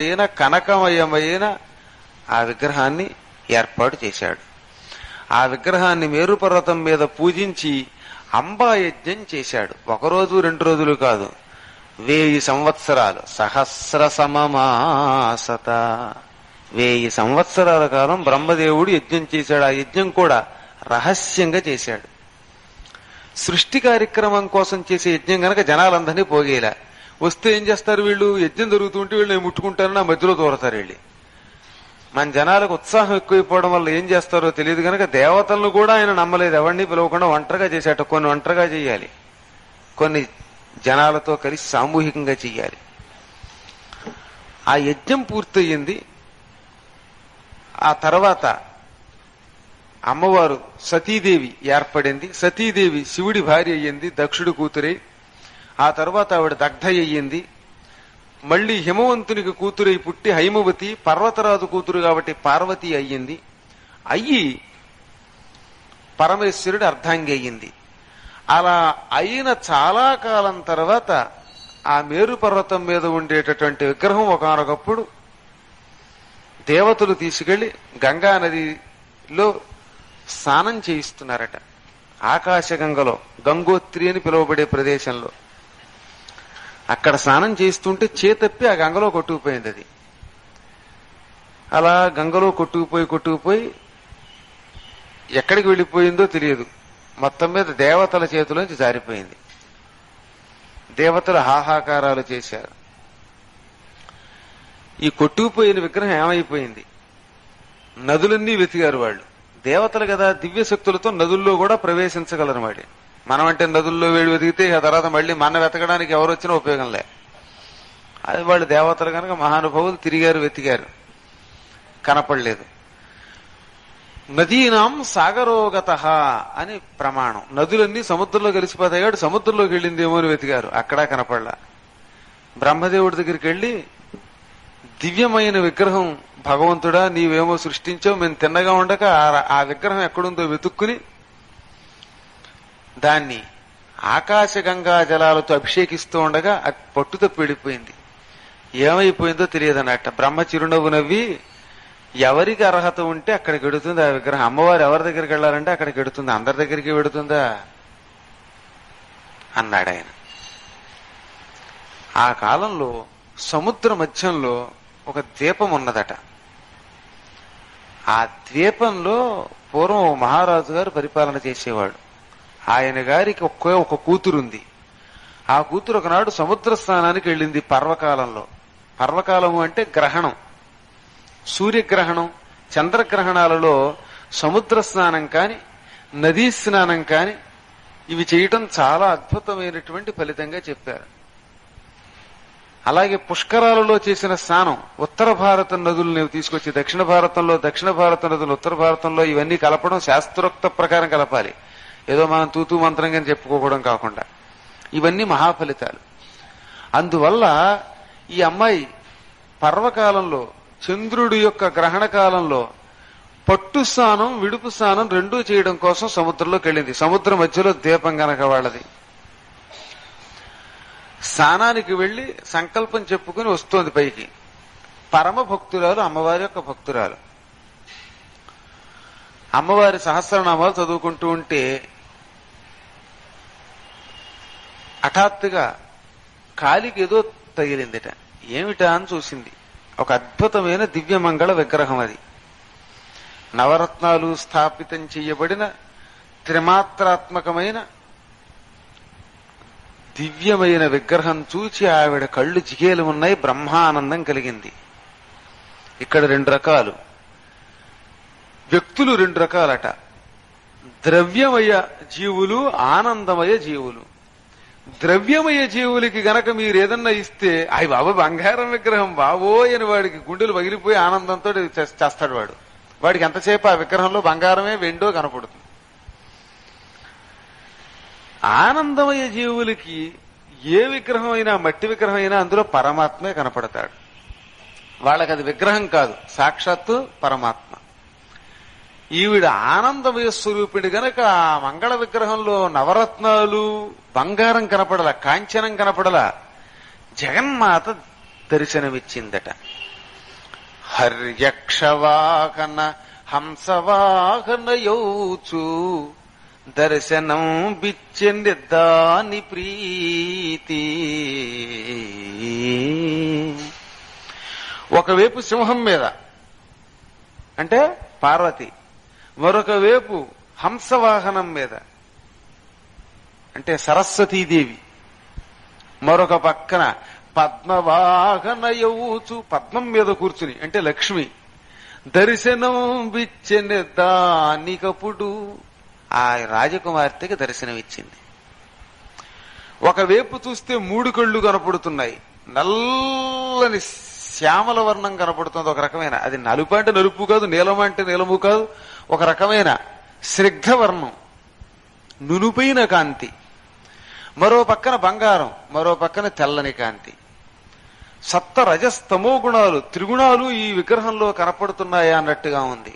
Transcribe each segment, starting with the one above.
అయిన కనకమయమైన ఆ విగ్రహాన్ని ఏర్పాటు చేశాడు. ఆ విగ్రహాన్ని మేరుపర్వతం మీద పూజించి అంబాయజ్ఞం చేశాడు. ఒకరోజు రెండు రోజులు కాదు. వేయి సంవత్సరాలు. సహస్ర సమమాసత. వేయి సంవత్సరాల కాలం బ్రహ్మదేవుడు యజ్ఞం చేశాడు. ఆ యజ్ఞం కూడా రహస్యంగా చేశాడు. సృష్టి కార్యక్రమం కోసం చేసే యజ్ఞం గనక జనాలందరినీ పోగేలా. వస్తే ఏం చేస్తారు వీళ్ళు? యజ్ఞం జరుగుతుంటే వీళ్ళు నేను ముట్టుకుంటాను నా మధ్యలో దూరతారు వెళ్ళి. మన జనాలకు ఉత్సాహం ఎక్కువైపోవడం వల్ల ఏం చేస్తారో తెలియదు కనుక దేవతలను కూడా ఆయన నమ్మలేదు. ఎవరిని పిలవకుండా ఒంటరిగా చేసేట కొన్ని ఒంటరిగా చేయాలి. కొన్ని జనాలతో కలిసి సామూహికంగా చెయ్యాలి ఆ యజ్ఞం పూర్తయింది. ఆ తర్వాత అమ్మవారు సతీదేవి ఏర్పడింది. సతీదేవి శివుడి భార్య అయ్యింది దక్షుడి కూతురై ఆ తర్వాత ఆవిడ దగ్ధ అయ్యింది మళ్ళీ హిమవంతునికి కూతురై పుట్టి హైమవతి పర్వతరాజు కూతురు కాబట్టి పార్వతి అయ్యింది. అయ్యి పరమేశ్వరుడు అర్ధాంగి అయ్యింది. అలా అయిన చాలా కాలం తర్వాత ఆ మేరు పర్వతం మీద ఉండేటటువంటి విగ్రహం ఒకనొకప్పుడు దేవతలు తీసుకెళ్ళి గంగా నదిలో స్నానం చేయిస్తున్నారట. ఆకాశగంగలో గంగోత్రి అని పిలువబడే ప్రదేశంలో. అక్కడ స్నానం చేస్తుంటే చేతప్పి ఆ గంగలో కొట్టుకుపోయింది అది. అలా గంగలో కొట్టుకుపోయి కొట్టుకుపోయి ఎక్కడికి వెళ్ళిపోయిందో తెలియదు. మొత్తం మీద దేవతల చేతిలోంచి జారిపోయింది. దేవతలు హాహాకారాలు చేశారు. ఈ కొట్టుకుపోయిన విగ్రహం ఏమైపోయింది? నదులన్నీ వెతికారు వాళ్ళు. దేవతలు కదా దివ్య శక్తులతో నదుల్లో కూడా ప్రవేశించగలరు వాడి మనం అంటే నదుల్లో వేడి వెతికితే ఆ తర్వాత మళ్ళీ మన వెతకడానికి ఎవరు వచ్చినా ఉపయోగం లే. అది వాళ్ళు దేవతలు కనుక మహానుభావులు తిరిగారు వెతికారు. కనపడలేదు. నదీనాం సాగరోగత అని ప్రమాణం. నదులన్నీ సముద్రంలో కలిసిపోతాయాడు సముద్రంలోకి వెళ్ళిందేమో అని వెతికారు. అక్కడా కనపడలా. బ్రహ్మదేవుడి దగ్గరికి వెళ్ళి దివ్యమైన విగ్రహం భగవంతుడా నీవేమో సృష్టించావు మేము తిన్నగా ఉండక ఆ విగ్రహం ఎక్కడుందో వెతుక్కుని దాన్ని ఆకాశ గంగా జలాలతో అభిషేకిస్తూ ఉండగా అది పట్టుతో పెడిపోయింది. ఏమైపోయిందో ఏమైపోయిందో తెలియదన్నట్ట. బ్రహ్మ చిరునవ్వు నవ్వి ఎవరికి అర్హత ఉంటే అక్కడికి వెడుతుంది ఆ విగ్రహం? అమ్మవారు ఎవరి దగ్గరికి వెళ్ళాలంటే అక్కడికి వెడుతుంది అందరి దగ్గరికి వెడుతుందా? అన్నాడు ఆయన. ఆ కాలంలో సముద్ర మధ్యంలో ఒక ద్వీపం ఉన్నదట. ఆ ద్వీపంలో పూర్వం మహారాజు గారు పరిపాలన చేసేవాడు. ఆయన గారికి ఒకే ఒక కూతురుంది. ఆ కూతురు ఒకనాడు సముద్ర స్నానానికి వెళ్ళింది పర్వకాలంలో. పర్వకాలము అంటే గ్రహణం. సూర్యగ్రహణం చంద్రగ్రహణాలలో సముద్ర స్నానం కాని నదీ స్నానం కాని ఇవి చేయటం చాలా అద్భుతమైనటువంటి ఫలితంగా చెప్పారు. అలాగే పుష్కరాలలో చేసిన స్నానం ఉత్తర భారత నదులను తీసుకొచ్చి దక్షిణ భారతంలో దక్షిణ భారత నదులు ఉత్తర భారతంలో ఇవన్నీ కలపడం శాస్త్రోక్త ప్రకారం కలపాలి. ఏదో మనం తూతూ మంత్రంగా చెప్పుకోవడం కాకుండా. ఇవన్నీ మహాఫలితాలు. అందువల్ల ఈ అమ్మాయి పర్వకాలంలో చంద్రుడి యొక్క గ్రహణ కాలంలో పట్టు స్నానం విడుపు స్నానం రెండూ చేయడం కోసం సముద్రంలోకి వెళ్ళింది. సముద్రం మధ్యలో దీపం గనక వాళ్ళది. స్నానానికి వెళ్ళి సంకల్పం చెప్పుకుని వస్తోంది పైకి. పరమ భక్తురాలు అమ్మవారి యొక్క భక్తురాలు. అమ్మవారి సహస్రనామాలు చదువుకుంటూ ఉంటే హఠాత్తుగా కాలికి ఏదో తగిలిందిట. ఏమిటా అని చూసింది. ఒక అద్భుతమైన దివ్యమంగళ విగ్రహం అది. నవరత్నాలు స్థాపితం చేయబడిన త్రిమాత్రాత్మకమైన దివ్యమైన విగ్రహం చూచి ఆవిడ కళ్ళు జిగేలు ఉన్నాయి బ్రహ్మానందం కలిగింది. ఇక్కడ రెండు రకాలు. వ్యక్తులు రెండు రకాలట. ద్రవ్యమయ జీవులు ఆనందమయ జీవులు. ద్రవ్యమయ జీవులకి గనక మీరు ఏదన్నా ఇస్తే అయి బాబా బంగారం విగ్రహం బాబోయ్ అని వాడికి గుండెలు పగిలిపోయి ఆనందంతో చేస్తాడు వాడు. వాడికి ఎంతసేపు ఆ విగ్రహంలో బంగారమే వెండో కనపడుతుంది. ఆనందమయ జీవులకి ఏ విగ్రహం అయినా మట్టి విగ్రహం అయినా అందులో పరమాత్మే కనపడతాడు. వాళ్ళకి అది విగ్రహం కాదు సాక్షాత్తు పరమాత్మ. ఈవిడ ఆనందమయ స్వరూపిణి గనక ఆ మంగళ విగ్రహంలో నవరత్నాలు బంగారం కనపడల కాంచనం కనపడల జగన్మాత దర్శనమిచ్చిందట. హర్యక్షవాహన హంసవాహన యోచు దర్శనం బిచ్చెందాని ప్రీతి. ఒకవైపు సింహం మీద అంటే పార్వతి మరొక వైపు హంసవాహనం మీద. అంటే సరస్వతీదేవి. మరొక పక్కన పద్మవాహన యౌచు పద్మం మీద కూర్చుని అంటే లక్ష్మి. దర్శనం విచ్చెన దానికప్పుడు ఆ రాజకుమార్తెకి దర్శనం ఇచ్చింది. ఒకవైపు చూస్తే మూడు కళ్ళు కనపడుతున్నాయి. నల్లని శ్యామల వర్ణం కనపడుతుంది ఒక రకమైన. అది నలుపు అంటే నలుపు కాదు నీలం అంటే నీలము కాదు. ఒక రకమైన స్నిగ్ధ వర్ణం. నునుపైన కాంతి. మరో పక్కన బంగారం మరో పక్కన తెల్లని కాంతి. సప్త రజస్తమో గుణాలు త్రిగుణాలు ఈ విగ్రహంలో కనపడుతున్నాయా అన్నట్టుగా ఉంది.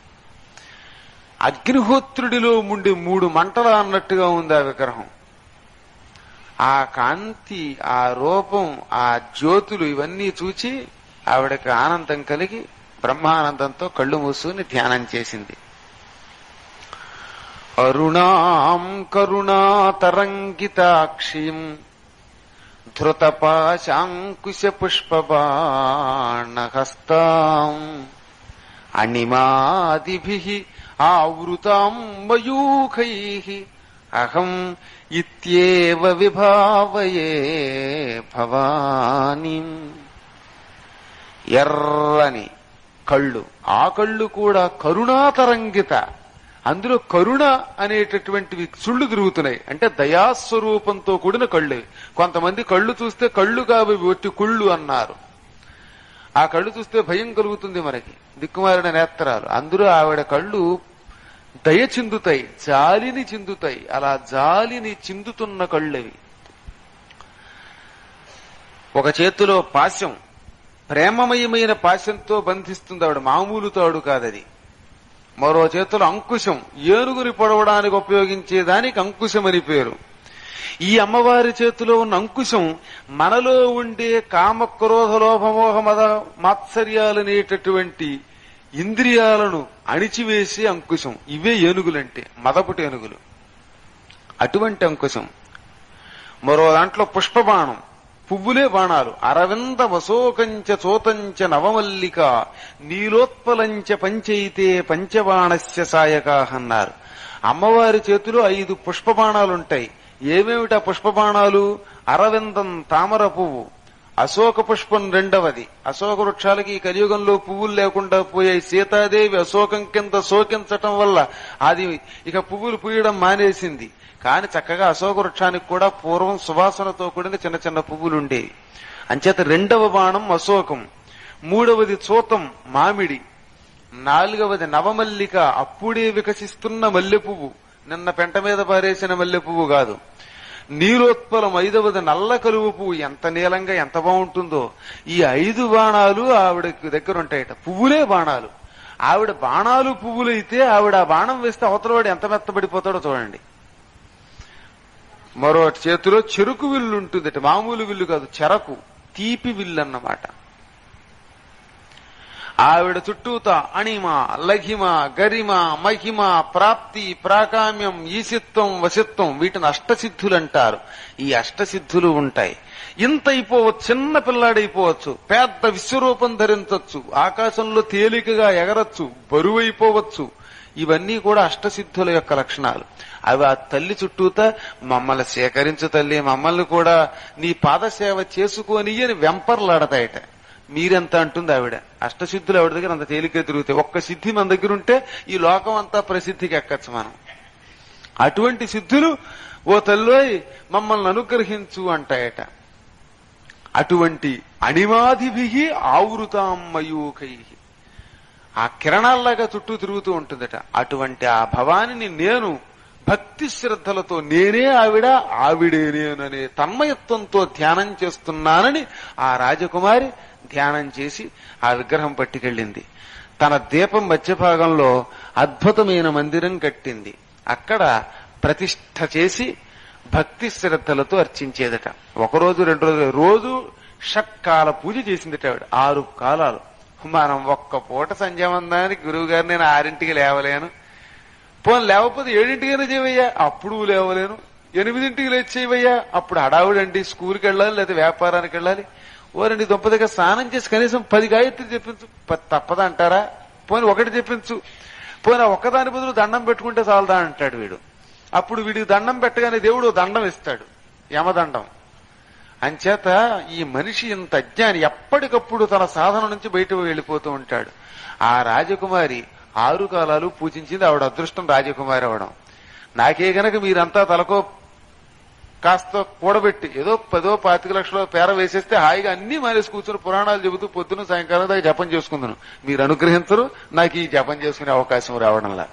అగ్నిహోత్రుడిలో ఉండే మూడు మంటల అన్నట్టుగా ఉంది ఆ విగ్రహం. ఆ కాంతి ఆ రూపం ఆ జ్యోతులు ఇవన్నీ చూచి ఆవిడకి ఆనందం కలిగి బ్రహ్మానందంతో కళ్ళు మూసుకుని ధ్యానం చేసింది. అరుణాం కరుణాతరంగితాక్షిం ధృతపాశాంకుశ పుష్పబాణహస్తాం అణిమాదిభి ఆవృతాం మయూఖై అహం ఇత్యేవ విభావయే భవానీ ఎర్రని కళ్ళు. ఆ కళ్ళు కూడా కరుణాతరంగిత అందులో కరుణ అనేటటువంటివి చుళ్ళు తిరుగుతున్నాయి. అంటే దయాస్వరూపంతో కూడిన కళ్ళు. కొంతమంది కళ్ళు చూస్తే కళ్ళు కావి ఒట్టి కుళ్ళు అన్నారు. ఆ కళ్ళు చూస్తే భయం కలుగుతుంది మనకి. దిక్కుమారిన నేత్రాలు. అందులో ఆవిడ కళ్ళు దయ చిందుతాయి జాలిని చిందుతాయి. అలా జాలిని చిందుతున్న కళ్ళవి. ఒక చేతిలో పాశం ప్రేమమయమైన పాశంతో బంధిస్తుంది ఆవిడ. మామూలు తాడు కాదది. మరో చేతులు అంకుశం. ఏనుగుని పొడవడానికి ఉపయోగించే దానికి అంకుశం అని పేరు. ఈ అమ్మవారి చేతిలో ఉన్న అంకుశం మనలో ఉండే కామ క్రోధ లోభమోహ మద మాత్సర్యాలనేటటువంటి ఇంద్రియాలను అణిచివేసే అంకుశం. ఇవే ఏనుగులంటే మదపుటి ఏనుగులు. అటువంటి అంకుశం. మరో దాంట్లో పుష్పబాణం. పువ్వులే బాణాలు. అరవింద వసోకంచ చోతంచ నవమల్లిక నీలోత్పలంచ పంచైతే పంచబాణస్య సాయకాహ అన్నారు. అమ్మవారి చేతిలో ఐదు పుష్పబాణాలుంటాయి. ఏమేమిటా పుష్పబాణాలు? అరవిందం తామర పువ్వు. అశోక పుష్పం రెండవది. అశోక వృక్షాలకి ఈ కలియుగంలో పువ్వులు లేకుండా పోయాయి సీతాదేవి అశోకం కింద శోకించటం వల్ల అది ఇక పువ్వులు పూయడం మానేసింది. కాని చక్కగా అశోక వృక్షానికి కూడా పూర్వం సువాసనతో కూడిన చిన్న చిన్న పువ్వులు ఉండేవి. అంచేత రెండవ బాణం అశోకం. మూడవది చూతం మామిడి. నాలుగవది నవమల్లిక. అప్పుడే వికసిస్తున్న మల్లె పువ్వు నిన్న పెంట మీద పారేసిన మల్లె పువ్వు కాదు. నీలోత్పలం ఐదవది నల్ల కలువ పువ్వు ఎంత నీలంగా ఎంత బాగుంటుందో. ఈ ఐదు బాణాలు ఆవిడ దగ్గర ఉంటాయట. పువ్వులే బాణాలు. ఆవిడ బాణాలు పువ్వులైతే ఆవిడ ఆ బాణం వేస్తే అవతలవాడు ఎంత మెత్తబడిపోతాడో చూడండి. మరో చేతిలో చెరుకు విల్లు ఉంటుందట. మామూలు విల్లు కాదు చెరకు. తీపి విల్లు అన్నమాట. ఆవిడ చుట్టూత అణిమ లఘిమ గరిమ మహిమ ప్రాప్తి ప్రాకామ్యం ఈశిత్వం వశిత్వం వీటిని అష్టసిద్ధులు అంటారు ఈ అష్టసిద్ధులు ఉంటాయి. ఇంత అయిపోవచ్చు చిన్న పిల్లాడైపోవచ్చు పెద్ద విశ్వరూపం ధరించవచ్చు ఆకాశంలో తేలికగా ఎగరచ్చు బరువైపోవచ్చు. ఇవన్నీ కూడా అష్టసిద్ధుల యొక్క లక్షణాలు. అవి ఆ తల్లి చుట్టూత మమ్మల్ని సేకరించు తల్లి మమ్మల్ని కూడా నీ పాదసేవ చేసుకోని అని వెంపర్లాడతాయట. మీరెంత అంటుంది ఆవిడ? అష్టసిద్ధులు ఆవిడ దగ్గర అంత తేలిక తిరుగుతాయి. ఒక్క సిద్ధి మన దగ్గర ఉంటే ఈ లోకం అంతా ప్రసిద్ధికి ఎక్కచ్చు మనం. అటువంటి సిద్ధులు ఓ తల్లోయ్ మమ్మల్ని అనుగ్రహించు అంటాయట. అటువంటి అణిమాదిభి ఆవృతామయూకై ఆ కిరణాల్లాగా చుట్టూ తిరుగుతూ ఉంటుందట. అటువంటి ఆ భవానిని నేను భక్తి శ్రద్ధలతో నేనే ఆవిడ ఆవిడే నేననే తన్మయత్వంతో ధ్యానం చేస్తున్నానని ఆ రాజకుమారి ధ్యానం చేసి ఆ విగ్రహం పట్టుకెళ్ళింది. తన దీపం మధ్యభాగంలో అద్భుతమైన మందిరం కట్టింది. అక్కడ ప్రతిష్ఠ చేసి భక్తి శ్రద్ధలతో అర్చించేదట. ఒక రోజు రెండు రోజులు రోజు షట్కాల పూజ చేసిందట ఆవిడ. ఆరు కాలాలు. మనం ఒక్క పూట సంధ్యావందానికి గురువు గారు నేను ఆరింటికి లేవలేను. పోనీ లేకపోతే ఏడింటికైనా చేయవయ్యా? అప్పుడు లేవలేను. ఎనిమిదింటికి లేచి అప్పుడు హడావుడండి స్కూల్కి వెళ్ళాలి లేదా వ్యాపారానికి వెళ్ళాలి. ఓరండి దొంప దగ్గర స్నానం చేసి కనీసం పది గాయత్రి చెప్పించు. ప- తప్పదంటారా? పోని ఒకటి చెప్పించు. పోనీ ఒక్కదాని బదులు దండం పెట్టుకుంటే చాలదా అంటాడు వీడు. అప్పుడు వీడికి దండం పెట్టగానే దేవుడు దండం ఇస్తాడు. యమదండం. అంచేత ఈ మనిషి ఇంత అజ్ఞాని ఎప్పటికప్పుడు తన సాధన నుంచి బయటకు వెళ్ళిపోతూ ఉంటాడు. ఆ రాజకుమారి ఆరు కాలాలు పూజించింది ఆవిడ అదృష్టం రాజకుమారి అవడం. నాకే గనక మీరంతా తలకో కాస్త కూడబెట్టి ఏదో పదో పాతిక లక్షల పేర వేసేస్తే హాయిగా అన్ని మానేసి కూర్చుని పురాణాలు చెబుతూ పొద్దున సాయంకాలం దాకా జపం చేసుకుందాను. మీరు అనుగ్రహించరు నాకు ఈ జపం చేసుకునే అవకాశం రావడంలా.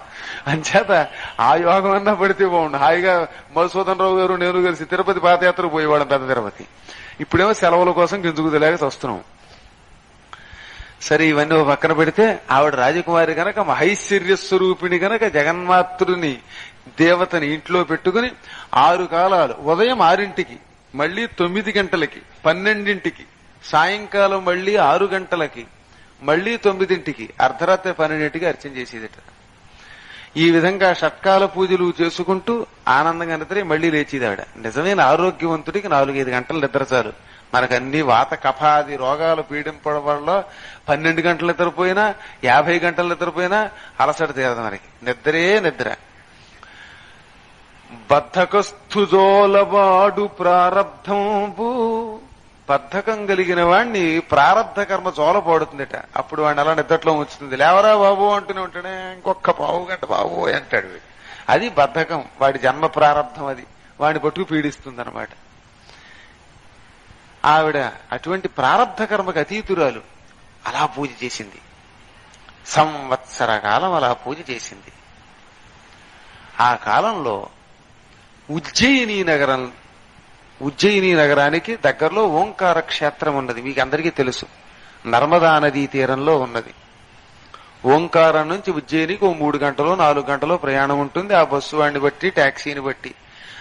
అంచేత ఆ యోగం అన్నా పడితే బాగుండు. హాయిగా మధుసూదన్ రావు గారు నేను కలిసి తిరుపతి పాదయాత్ర పోయేవాళ్ళం పెద్ద తిరుపతి. ఇప్పుడేమో సెలవుల కోసం గింజుకుదలేక వస్తున్నాం సరే ఇవన్నీ పక్కన పెడితే ఆవిడ రాజకుమారి గనక మహైశ్వర్య స్వరూపిణి గనక జగన్మాతృని దేవతని ఇంట్లో పెట్టుకుని ఆరు కాలాలు. ఉదయం ఆరింటికి మళ్ళీ తొమ్మిది గంటలకి పన్నెండింటికి సాయంకాలం మళ్ళీ ఆరు గంటలకి మళ్ళీ తొమ్మిదింటికి అర్ధరాత్రి పన్నెండింటికి అర్చన చేసేదట. ఈ విధంగా షట్కాల పూజలు చేసుకుంటూ ఆనందంగా నిద్ర మళ్ళీ లేచేది నిజమైన ఆరోగ్యవంతుడికి నాలుగైదు గంటలు నిద్ర చాలు. మనకు అన్ని వాత కఫాది రోగాలు పీడింపడం వల్ల పన్నెండు గంటలు నిద్రపోయినా యాభై గంటలు నిద్రపోయినా అలసట తీరదు మనకి. నిద్రే నిద్ర. బద్ధకస్థుజోలవాడు ప్రారబ్ధంబు. బద్ధకం కలిగిన వాణ్ణి ప్రారబ్ధ కర్మ జోల పడుతుందట. అప్పుడు వాడిని అలా నిద్రలో ఉంచుతుంది. లేవరా బాబు అంటూనే ఉంటాడే ఇంకొక పావు గంట బాబు అంటాడు అది బద్ధకం. వాడి జన్మ ప్రారంధం అది. వాడిని పట్టుకు పీడిస్తుంది అనమాట ఆవిడ అటువంటి ప్రారంధ కర్మకు అతీతురాలు. అలా పూజ చేసింది. సంవత్సర కాలం అలా పూజ చేసింది. ఆ కాలంలో ఉజ్జయిని నగరం ఉజ్జయిని నగరానికి దగ్గరలో ఓంకార క్షేత్రం ఉన్నది. మీకు అందరికీ తెలుసు. నర్మదా నదీ తీరంలో ఉన్నది. ఓంకారం నుంచి ఉజ్జయినికి ఓ మూడు గంటలో నాలుగు గంటలో ప్రయాణం ఉంటుంది. ఆ బస్సు వాడిని బట్టి ట్యాక్సీని బట్టి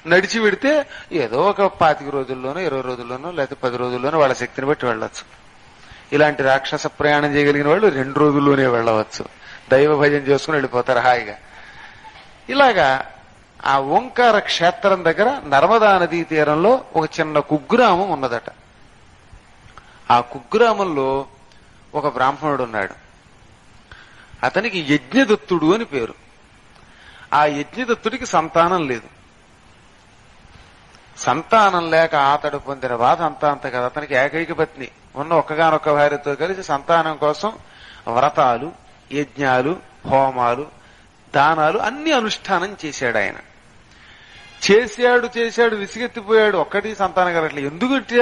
నడిచి పెడితే ఏదో ఒక పాతిక రోజుల్లోనో ఇరవై రోజుల్లోనో లేకపోతే పది రోజుల్లోనో వాళ్ళ శక్తిని బట్టి వెళ్ళొచ్చు. ఇలాంటి రాక్షస ప్రయాణం చేయగలిగిన వాళ్ళు రెండు రోజుల్లోనే వెళ్ళవచ్చు. దైవ భజన చేసుకుని వెళ్ళిపోతారు హాయిగా. ఇలాగా ఆ ఓంకార క్షేత్రం దగ్గర నర్మదా నదీ తీరంలో ఒక చిన్న కుగ్రామం ఉన్నదట. ఆ కుగ్రామంలో ఒక బ్రాహ్మణుడు ఉన్నాడు. అతనికి యజ్ఞదత్తుడు అని పేరు. ఆ యజ్ఞదత్తుడికి సంతానం లేదు. సంతానం లేక అతడు పొందిన బాధ అంత అంత కదా. అతనికి ఏకైక పత్ని. ఉన్న ఒక్కగానొక్క భార్యతో కలిసి సంతానం కోసం వ్రతాలు యజ్ఞాలు హోమాలు దానాలు అన్ని అనుష్ఠానం చేశాడు ఆయన. చేశాడు చేశాడు విసిగెత్తిపోయాడు. ఒక్కటి సంతానం కలగట్లేదు. ఎందుకంటే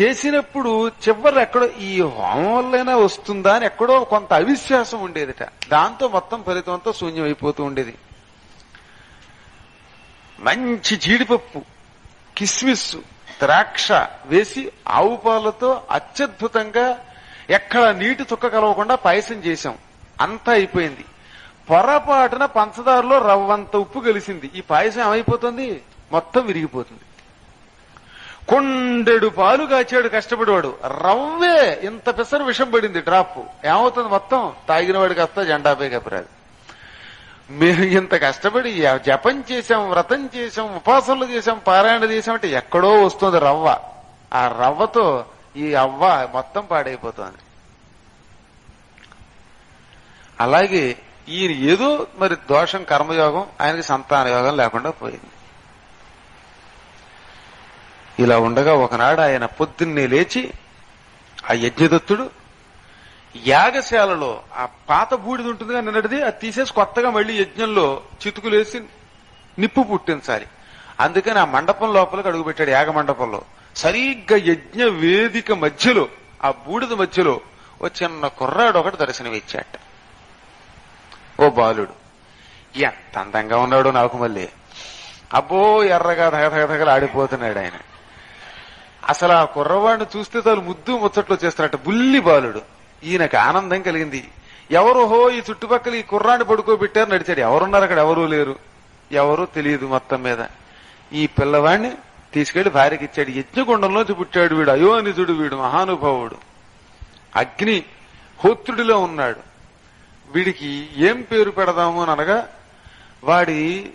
చేసినప్పుడు చివరి ఎక్కడో ఈ హోమం వల్లైనా వస్తుందా అని ఎక్కడో కొంత అవిశ్వాసం ఉండేదిట. దాంతో మొత్తం ఫలితం అంతా శూన్యం అయిపోతూ ఉండేది. మంచి జీడిపప్పు కిస్మిస్ ద్రాక్ష వేసి ఆవు పాలతో అత్యద్భుతంగా ఎక్కడ నీటి చుక్క కలవకుండా పాయసం చేశాం. అంతా అయిపోయింది. పొరపాటున పంచదారలో రవ్వంత ఉప్పు కలిసింది ఈ పాయసం ఏమైపోతుంది? మొత్తం విరిగిపోతుంది. కొండెడు పాలు కాచాడు కష్టపడేవాడు. రవ్వే ఇంత పెసరు విషం పడింది డ్రాప్. ఏమవుతుంది మొత్తం? తాగిన వాడికి వస్తా జెండాపై కప్పరాదు మేము ఇంత కష్టపడి జపం చేశాం వ్రతం చేశాం ఉపాసనలు చేశాం పారాయణ చేశాం అంటే ఎక్కడో వస్తుంది రవ్వ. ఆ రవ్వతో ఈ అవ్వ మొత్తం పాడైపోతుంది. అలాగే ఈయన ఏదో మరి దోషం కర్మయోగం ఆయనకి సంతాన యోగం లేకుండా పోయింది. ఇలా ఉండగా ఒకనాడు ఆయన పొద్దున్నే లేచి ఆ యజ్ఞదత్తుడు యాగశాలలో ఆ పాత బూడిది ఉంటుందిగా నిన్నటిది అది తీసేసి కొత్తగా మళ్ళీ యజ్ఞంలో చితుకులేసి నిప్పు పుట్టించాలి అందుకని ఆ మండపం లోపలికి అడుగుపెట్టాడు యాగ మండపంలో. సరిగ్గా యజ్ఞ వేదిక మధ్యలో ఆ బూడిద మధ్యలో ఓ చిన్న కుర్రాడు ఒకటి దర్శనమిచ్చాట. ఓ బాలుడు. ఎంత అందంగా ఉన్నాడు నాకు మళ్ళీ. అబ్బో ఎర్రగా ధగధగధగలు ఆడిపోతున్నాడు ఆయన. అసలు ఆ కుర్రవాడిని చూస్తే చాలు ముద్దు ముచ్చట్లు చేస్తున్నట్టు బుల్లి బాలుడు. ఈయనకు ఆనందం కలిగింది. ఎవరు హో ఈ చుట్టుపక్కల ఈ కుర్రాన్ని పడుకోబెట్టారు నడిచాడు ఎవరున్నారు అక్కడ? ఎవరూ లేరు. ఎవరూ తెలియదు మొత్తం మీద. ఈ పిల్లవాడిని తీసుకెళ్ళి భార్యకి ఇచ్చాడు. యజ్ఞగుండంలోంచి పుట్టాడు వీడు. అయోనిజుడు వీడు మహానుభావుడు. అగ్ని హోత్రుడిలో ఉన్నాడు. వీడికి ఏం పేరు పెడదాము అని అనగా వాడి